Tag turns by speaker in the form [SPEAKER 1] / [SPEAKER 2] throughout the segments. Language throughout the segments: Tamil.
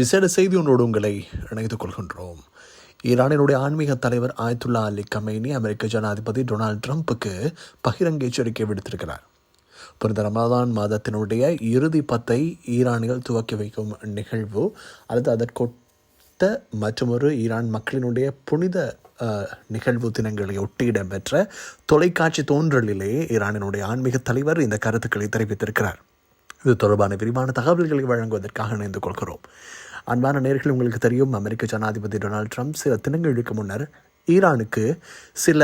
[SPEAKER 1] விசேட ஒன்றோடு உங்களை இணைத்துக் கொள்கின்றோம் ஈரானினுடைய ஆன்மீக தலைவர் ஆயத்துல்லா அலி கமேனி அமெரிக்க ஜனாதிபதி டொனால்ட் ட்ரம்ப்புக்கு பகிரங்க எச்சரிக்கை விடுத்திருக்கிறார் புனித ரமதான் மாதத்தினுடைய இறுதி பத்தை ஈரானிகள் துவக்கி வைக்கும் நிகழ்வு அல்லது அதற்கொட்ட மற்றொரு ஈரான் மக்களினுடைய புனித நிகழ்வு தினங்களை ஒட்டி இடம்பெற்ற தொலைக்காட்சி தோன்றலிலேயே ஈரானினுடைய ஆன்மீக தலைவர் இந்த கருத்துக்களை தெரிவித்திருக்கிறார் இது தொடர்பான விரிவான தகவல்களை வழங்குவதற்காக இணைந்து கொள்கிறோம் அன்பான நேர்கள் உங்களுக்கு தெரியும் அமெரிக்க ஜனாதிபதி டொனால்ட் ட்ரம்ப் சில தினங்களுக்கு முன்னர் ஈரானுக்கு சில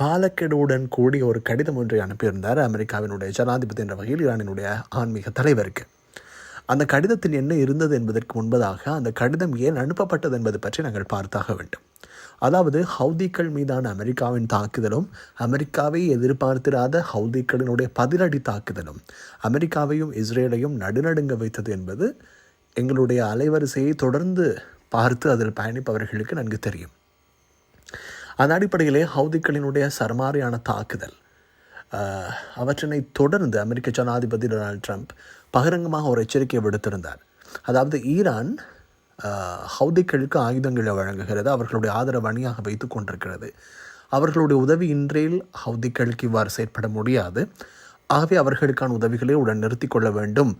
[SPEAKER 1] காலக்கெடுவுடன் கூடிய ஒரு கடிதம் ஒன்றை அனுப்பியிருந்தார் அமெரிக்காவினுடைய ஜனாதிபதி என்ற வகையில் ஈரானினுடைய ஆன்மீக தலைவருக்கு அந்த கடிதத்தில் என்ன இருந்தது என்பதற்கு முன்பதாக அந்த கடிதம் ஏன் அனுப்பப்பட்டது என்பது பற்றி நாங்கள் பார்த்தாக வேண்டும் அதாவது ஹவுதிக்கள் மீதான அமெரிக்காவின் தாக்குதலும் அமெரிக்காவை எதிர்பார்த்திராத ஹவுதிக்களினுடைய பதிலடி தாக்குதலும் அமெரிக்காவையும் இஸ்ரேலையும் நடுநடுங்க வைத்தது என்பது எங்களுடைய அலைவரிசையை தொடர்ந்து பார்த்து அதில் பயணிப்பவர்களுக்கு நன்கு தெரியும் அந்த அடிப்படையிலே ஹவுதிக்களினுடைய சரமாரியான தாக்குதல் அவற்றினை தொடர்ந்து அமெரிக்க ஜனாதிபதி டொனால்ட் ட்ரம்ப் பகிரங்கமாக ஒரு எச்சரிக்கையை விடுத்திருந்தார் அதாவது ஈரான் ஹவுதிக்களுக்கு ஆயுதங்களை வழங்குகிறது அவர்களுடைய ஆதரவு அணியாக வைத்து கொண்டிருக்கிறது அவர்களுடைய உதவி இன்றையில் ஹவுதிக்களுக்கு இவ்வாறு செயற்பட முடியாது ஆகவே அவர்களுக்கான உதவிகளை உடன் நிறுத்தி கொள்ள வேண்டும்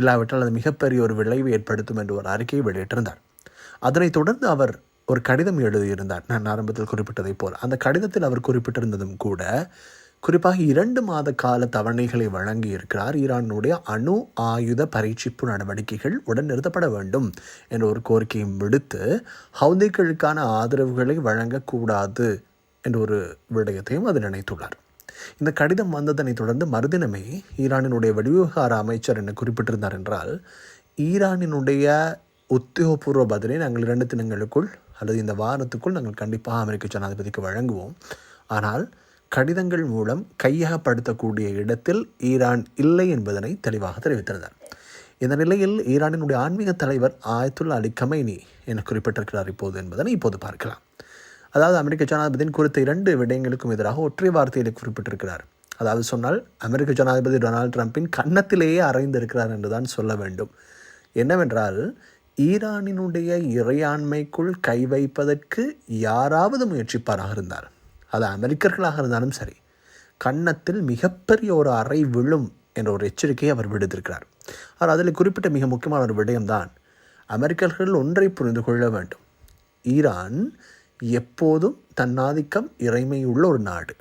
[SPEAKER 1] இல்லாவிட்டால் அது மிகப்பெரிய ஒரு விளைவு ஏற்படுத்தும் என்று ஒரு அறிக்கையை வெளியிட்டிருந்தார் அதனைத் தொடர்ந்து அவர் ஒரு கடிதம் எழுதியிருந்தார் நான் ஆரம்பத்தில் குறிப்பிட்டதைப் போல் அந்த கடிதத்தில் அவர் குறிப்பிட்டிருந்ததும் கூட குறிப்பாக இரண்டு மாத கால தவணைகளை வழங்கியிருக்கிறார் ஈரானுடைய அணு ஆயுத பரீட்சிப்பு நடவடிக்கைகள் உடன் நிறுத்தப்பட வேண்டும் என்ற ஒரு கோரிக்கையும் விடுத்து ஹவுதிகளுக்கான ஆதரவுகளை வழங்கக்கூடாது என்ற ஒரு விடயத்தையும் அது நினைத்துள்ளார் இந்த கடிதம் வந்ததனை தொடர்ந்து மறுதினமே ஈரானினுடைய வெளிவிவகார அமைச்சர் என்ன குறிப்பிட்டிருந்தார் என்றால் ஈரானினுடைய உத்தியோகபூர்வ பதிலை நாங்கள் இரண்டு தினங்களுக்குள் அல்லது இந்த வாரத்துக்குள் நாங்கள் கண்டிப்பாக அமெரிக்க ஜனாதிபதிக்கு வழங்குவோம் ஆனால் கடிதங்கள் மூலம் கையகப்படுத்தக்கூடிய இடத்தில் ஈரான் இல்லை என்பதனை தெளிவாக தெரிவித்திருந்தார் இந்த நிலையில் ஈரானினுடைய ஆன்மீக தலைவர் ஆயத்துல்லா அலி கமைனி என குறிப்பிட்டிருக்கிறார் இப்போது என்பதனை இப்போது பார்க்கலாம் அதாவது அமெரிக்க ஜனாதிபதியின் குறித்த இரண்டு விடயங்களுக்கும் எதிராக ஒற்றை வார்த்தையில் குறிப்பிட்டிருக்கிறார் அதாவது சொன்னால் அமெரிக்க ஜனாதிபதி டொனால்டு ட்ரம்பின் கன்னத்திலேயே அறைந்திருக்கிறார் என்றுதான் சொல்ல வேண்டும் என்னவென்றால் ஈரானினுடைய இறையாண்மைக்குள் கை வைப்பதற்கு யாராவது முயற்சிப்பாராக இருந்தார் அது அமெரிக்கர்களாக இருந்தாலும் சரி கன்னத்தில் மிகப்பெரிய ஒரு அறை விழும் என்ற ஒரு எச்சரிக்கையை அவர் விடுத்திருக்கிறார் அவர் அதில் குறிப்பிட்ட மிக முக்கியமான ஒரு விடயம்தான் அமெரிக்கர்கள் ஒன்றை புரிந்து கொள்ள வேண்டும் ஈரான் எப்போதும் தன்னாதிக்கம் இறைமையுள்ள ஒரு நாடு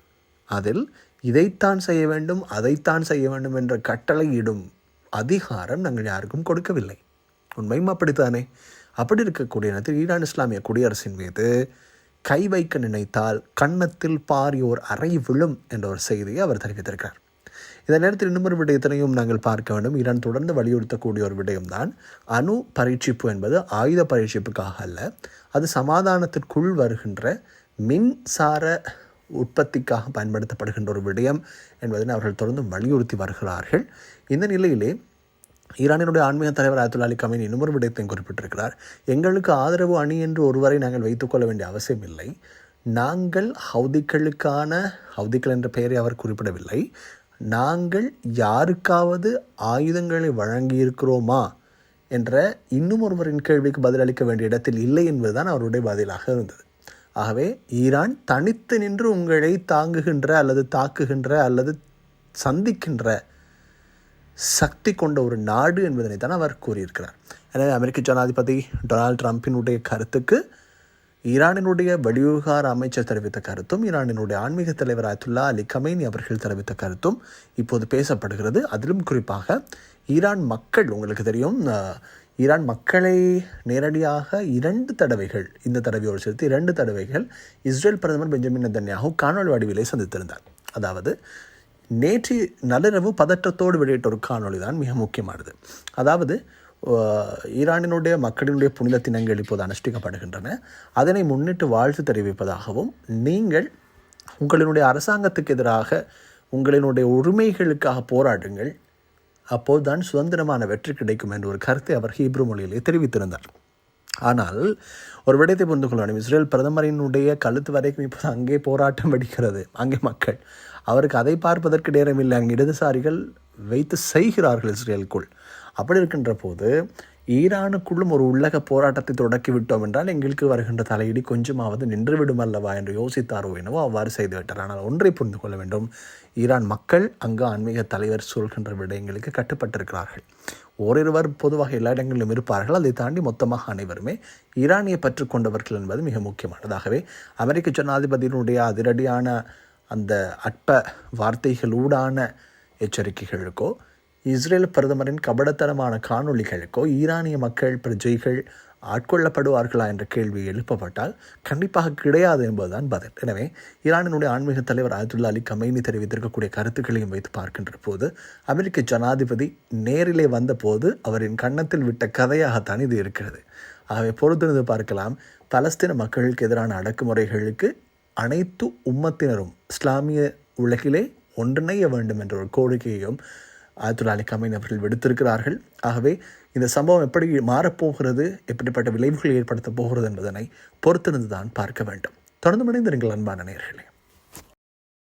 [SPEAKER 1] அதில் இதைத்தான் செய்ய வேண்டும் அதைத்தான் செய்ய வேண்டும் என்ற கட்டளையிடும் அதிகாரம் நாங்கள் யாருக்கும் கொடுக்கவில்லை உண்மையும் அப்படித்தானே அப்படி இருக்கக்கூடிய நேரத்தில் ஈரான் இஸ்லாமிய குடியரசின் மீது கை வைக்க நினைத்தால் கன்னத்தில் பாரியோர் அறை விழும் என்ற ஒரு செய்தியை அவர் தெரிவித்திருக்கிறார் இந்த நேரத்தில் இன்னும் விடயத்தினையும் நாங்கள் பார்க்க வேண்டும் ஈரான் தொடர்ந்து வலியுறுத்தக்கூடிய ஒரு விடயம்தான் அணு பரீட்சிப்பு என்பது ஆயுத பரீட்சிப்புக்காக அல்ல அது சமாதானத்திற்குள் வருகின்ற மின்சார உற்பத்திக்காக பயன்படுத்தப்படுகின்ற ஒரு விடயம் என்பதனை அவர்கள் தொடர்ந்து வலியுறுத்தி வருகிறார்கள் இந்த நிலையிலே ஈரானினுடைய ஆன்மீக தலைவர் அயத்துல்லா அலி கமீன் இன்னொரு விடயத்தையும் குறிப்பிட்டிருக்கிறார் எங்களுக்கு ஆதரவு அணி என்று ஒருவரை நாங்கள் வைத்துக்கொள்ள வேண்டிய அவசியம் இல்லை நாங்கள் ஹவுதிக்களுக்கான ஹவுதிக்கள் என்ற பெயரை அவர் குறிப்பிடவில்லை நாங்கள் யாருக்காவது ஆயுதங்களை வழங்கியிருக்கிறோமா என்ற இன்னும் ஒருவரின் கேள்விக்கு பதிலளிக்க வேண்டிய இடத்தில் இல்லை என்பதுதான் அவருடைய பதிலாக இருந்தது ஆகவே ஈரான் தனித்து நின்று உங்களை தாங்குகின்ற அல்லது தாக்குகின்ற அல்லது சந்திக்கின்ற சக்தி கொண்ட ஒரு நாடு என்பதனை தான் அவர் கூறியிருக்கிறார் எனவே அமெரிக்க ஜனாதிபதி டொனால்ட் ட்ரம்ப்பினுடைய கருத்துக்கு ஈரானினுடைய வெளிவிவகார அமைச்சர் தெரிவித்த கருத்தும் ஈரானினுடைய ஆன்மீக தலைவர் அத்துல்லா அலி கமேனி அவர்கள் தெரிவித்த கருத்தும் இப்போது பேசப்படுகிறது அதிலும் குறிப்பாக ஈரான் மக்கள் உங்களுக்கு தெரியும் ஈரான் மக்களை நேரடியாக இரண்டு தடவைகள் இந்த தடவையோடு சேர்த்து இரண்டு தடவைகள் இஸ்ரேல் பிரதமர் பெஞ்சமின் நெத்தன்யாகு காணொலி வடிவிலே சந்தித்திருந்தார் அதாவது நேற்று நள்ளிரவு பதற்றத்தோடு வெளியிட்ட ஒரு காணொலி தான் மிக முக்கியமானது அதாவது ஈரானினுடைய மக்களினுடைய புனித தினங்கள் இப்போது அனுஷ்டிக்கப்படுகின்றன அதனை முன்னிட்டு வாழ்த்து தெரிவிப்பதாகவும் நீங்கள் உங்களினுடைய அரசாங்கத்துக்கு எதிராக உங்களினுடைய உரிமைகளுக்காக போராடுங்கள் அப்போது தான் சுதந்திரமான வெற்றி கிடைக்கும் என்ற ஒரு கருத்தை அவர் ஹீப்ரு மொழியிலே தெரிவித்திருந்தார் ஆனால் ஒரு விடயத்தை புரிந்து வேண்டும் இஸ்ரேல் பிரதமரினுடைய கழுத்து வரைக்கும் இப்போது அங்கே போராட்டம் வெடிக்கிறது அங்கே மக்கள் அவருக்கு அதை பார்ப்பதற்கு நேரமில்லை அங்கே இடதுசாரிகள் வைத்து செய்கிறார்கள் இஸ்ரேலுக்குள் அப்படி இருக்கின்ற போது ஈரானுக்குள்ளும் ஒரு உள்ளக போராட்டத்தை தொடக்கி விட்டோம் என்றால் எங்களுக்கு வருகின்ற தலையீடு கொஞ்சமாவது நின்றுவிடும் அல்லவா என்று யோசித்தாரோ எனவோ அவ்வாறு செய்துவிட்டார் ஆனால் ஒன்றை புரிந்து கொள்ள வேண்டும் ஈரான் மக்கள் அங்கு ஆன்மீக தலைவர் சொல்கின்ற விடயங்களுக்கு கட்டுப்பட்டிருக்கிறார்கள் ஓரிருவர் பொதுவாக எல்லா இடங்களிலும் இருப்பார்கள் அதை தாண்டி மொத்தமாக அனைவருமே ஈரானிய பற்று கொண்டவர்கள் என்பது மிக முக்கியமானதாகவே அமெரிக்க ஜனாதிபதியினுடைய அதிரடியான அந்த அற்ப வார்த்தைகளூடான எச்சரிக்கைகளுக்கோ இஸ்ரேல் பிரதமரின் கபடத்தனமான காணொளிகளுக்கோ ஈரானிய மக்கள் பிரஜைகள் ஆட்கொள்ளப்படுவார்களா என்ற கேள்வி எழுப்பப்பட்டால் கண்டிப்பாக கிடையாது என்பதுதான் பதில் எனவே ஈரானினுடைய ஆன்மீக தலைவர் ஆயத்துல்லா அலி கமைனி தெரிவித்திருக்கக்கூடிய கருத்துக்களையும் வைத்து பார்க்கின்ற போது அமெரிக்க ஜனாதிபதி நேரிலே வந்தபோது அவரின் கன்னத்தில் விட்ட கதையாகத்தான் இது இருக்கிறது ஆகவே பொறுத்திருந்து பார்க்கலாம் பலஸ்தீன மக்களுக்கு எதிரான அடக்குமுறைகளுக்கு அனைத்து உம்மத்தினரும் இஸ்லாமிய உலகிலே ஒன்றிணைய வேண்டும் என்ற ஒரு கோரிக்கையும் ஆயிரத்தி தொள்ளாயிரத்தி கமைன் அவர்கள் விடுத்திருக்கிறார்கள் ஆகவே இந்த சம்பவம் எப்படி மாறப்போகிறது எப்படிப்பட்ட விளைவுகள் ஏற்படுத்தப் போகிறது என்பதனை பொறுத்திருந்து தான் பார்க்க வேண்டும் தொடர்ந்து மனிதர்கள் அன்பான நேர்களே